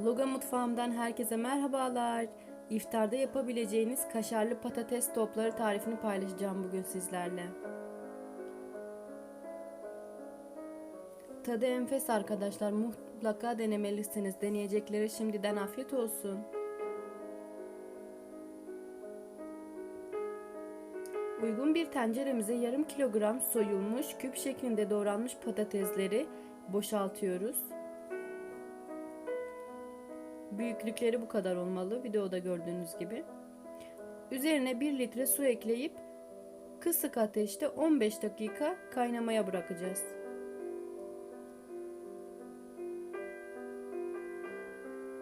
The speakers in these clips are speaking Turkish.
Loga mutfağımdan herkese merhabalar. İftarda yapabileceğiniz kaşarlı patates topları tarifini paylaşacağım bugün sizlerle. Tadı enfes arkadaşlar. Mutlaka denemelisiniz. Deneyecekleri şimdiden afiyet olsun. Uygun bir tenceremize yarım kilogram soyulmuş küp şeklinde doğranmış patatesleri boşaltıyoruz. Büyüklükleri bu kadar olmalı. Videoda gördüğünüz gibi. Üzerine 1 litre su ekleyip kısık ateşte 15 dakika kaynamaya bırakacağız.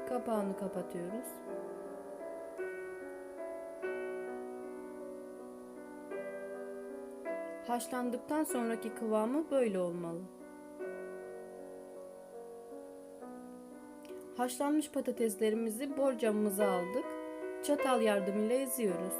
Kapağını kapatıyoruz. Haşlandıktan sonraki kıvamı böyle olmalı. Haşlanmış patateslerimizi borcamımıza aldık. Çatal yardımıyla eziyoruz.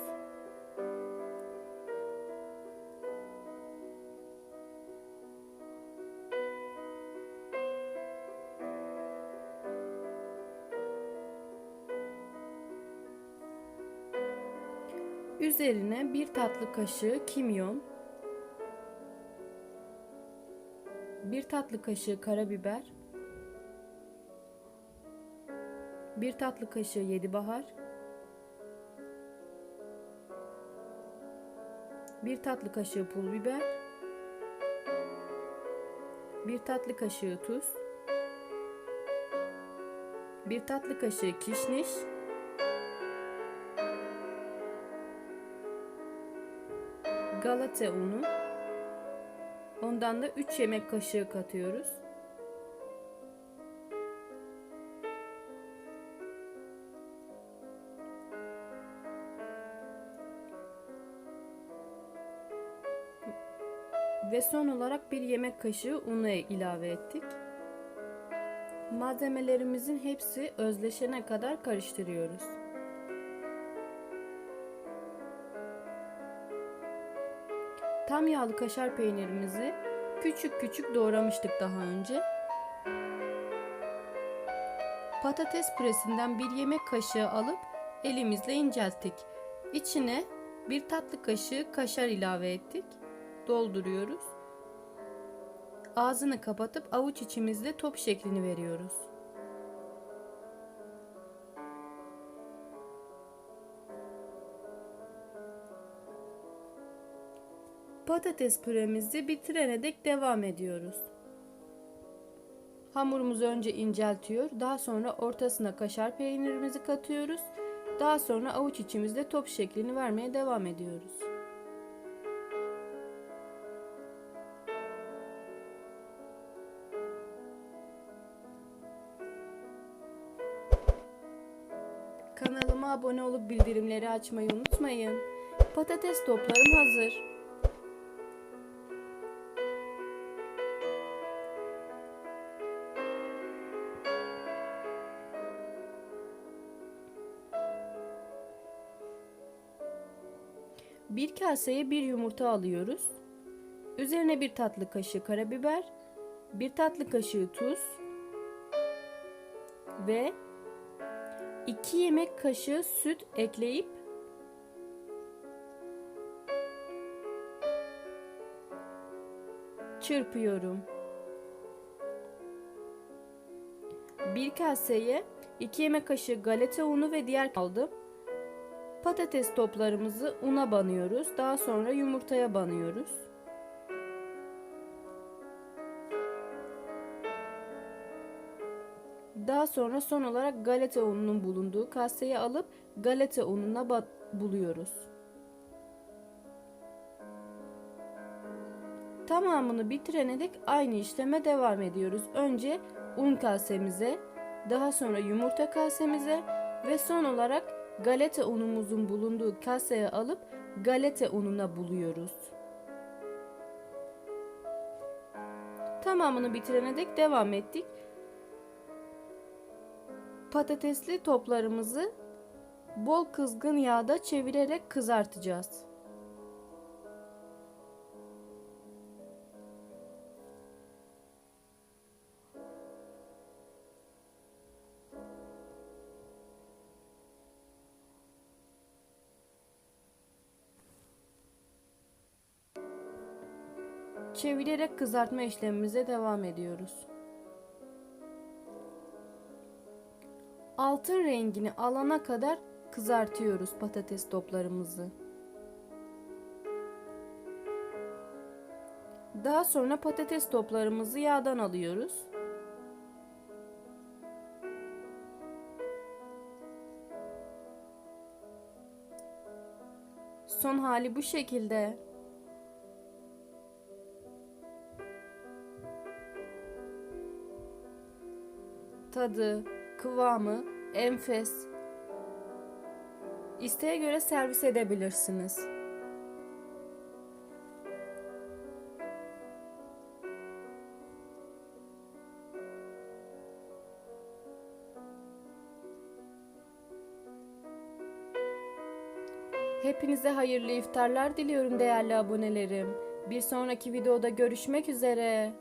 Üzerine bir tatlı kaşığı kimyon, bir tatlı kaşığı karabiber, bir tatlı kaşığı yedi bahar, bir tatlı kaşığı pul biber, bir tatlı kaşığı tuz, bir tatlı kaşığı kişniş, galata unu, ondan da 3 yemek kaşığı katıyoruz. Ve son olarak bir yemek kaşığı unu ilave ettik. Malzemelerimizin hepsi özleşene kadar karıştırıyoruz. Tam yağlı kaşar peynirimizi küçük küçük doğramıştık daha önce. Patates püresinden bir yemek kaşığı alıp elimizle incelttik. İçine bir tatlı kaşığı kaşar ilave ettik. Dolduruyoruz. Ağzını kapatıp avuç içimizde top şeklini veriyoruz. Patates püremizi bitirene dek devam ediyoruz. Hamurumuzu önce inceltiyor, daha sonra ortasına kaşar peynirimizi katıyoruz. Daha sonra avuç içimizde top şeklini vermeye devam ediyoruz. Kanalıma abone olup bildirimleri açmayı unutmayın. Patates toplarım hazır. Bir kaseye bir yumurta alıyoruz. Üzerine bir tatlı kaşığı karabiber, bir tatlı kaşığı tuz ve 2 yemek kaşığı süt ekleyip çırpıyorum. Bir kaseye 2 yemek kaşığı galeta unu ve diğer aldım. Patates toplarımızı una banıyoruz. Daha sonra yumurtaya banıyoruz. Daha sonra son olarak galeta ununun bulunduğu kaseyi alıp galeta ununa buluyoruz. Tamamını bitirene dek aynı işleme devam ediyoruz. Önce un kasemize, daha sonra yumurta kasemize ve son olarak galeta unumuzun bulunduğu kaseye alıp galeta ununa buluyoruz. Tamamını bitirene dek devam ettik. Patatesli toplarımızı bol kızgın yağda çevirerek kızartacağız. Çevirerek kızartma işlemimize devam ediyoruz. Altın rengini alana kadar kızartıyoruz patates toplarımızı. Daha sonra patates toplarımızı yağdan alıyoruz. Son hali bu şekilde. Tadı, kıvamı enfes. İsteğe göre servis edebilirsiniz. Hepinize hayırlı iftarlar diliyorum değerli abonelerim. Bir sonraki videoda görüşmek üzere.